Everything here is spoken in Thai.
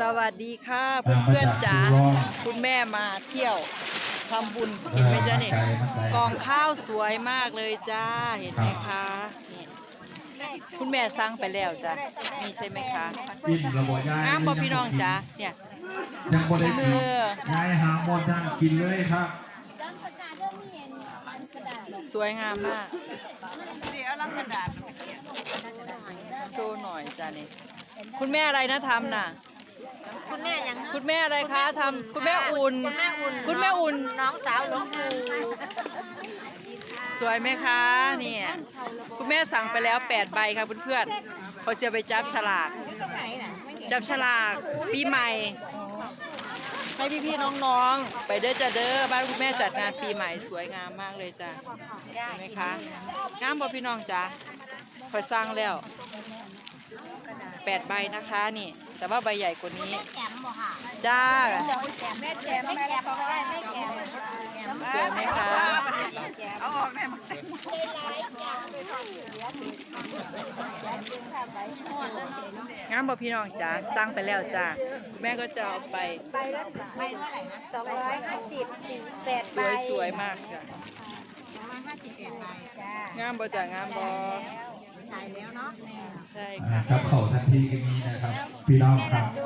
สวัสดีค่ะเพื่อนๆจ๋าคุณแม่มาเที่ยวทำบุญเห็นไหมจ๊ะนี่กองข้าวสวยมากเลยจ้าเห็นไหมคะนี่คุณแม่สั่งไปแล้วจ้ะนี่ใช่ไหมคะอิ่มระบบยายงามบ่พี่น้องจ๋าเนี่ยยังบ่ได้มืกินอยายหาหมดยังกินเลยครับสวยงามมากเดี๋ยวลังกระดาษโชว์หน่อยจ้ะนี่คุณแม่อะไรนะทำน่ะ คุณแม่ยังคุณแม่อะไรคะทำคุณแม่อุ่น คุณแม่อุ่นคุณแม่อุ่น น้องสาวหลวงปู่สวยไหมคะเนี่ยคุณแม่สั่งไปแล้ว8ใบค่ะเพื่อนๆเขาจะไปจับฉลากจับฉลากปีใหม่ให้พี่ๆน้องๆ ไปเด้อจ้ะเด้อบ้านคุณแม่จัดงานปีใหม่สวยงามมากเลยจ้ะเห็นไหมคะงามบ่พี่น้องจ้ะ คอยสร้างแล้วแปดใบนะคะนี่ แต่ว่าใบใหญ่กว่านี้แก้มบ่ค่ะจ้าแม่แก้มแม่แก้มเขาได้แม่แก้มสวยไหมคะเอาออกแม่มาเต็มงามบ่พี่น้องจ้ะสร้างไปแล้วจ้ะคุณแม่ก็จะเอาไปไปเท่าไหร่นะสองร้อยห้าสิบสี่แปดสวยสวยๆมากจ้ะห้าสิบแปดใบจ้างามบ่จ้ะงามบ่ ใช่อ่าค่ะครับเขาทันทีก็มีนะครับ พี่น้องครับด่วน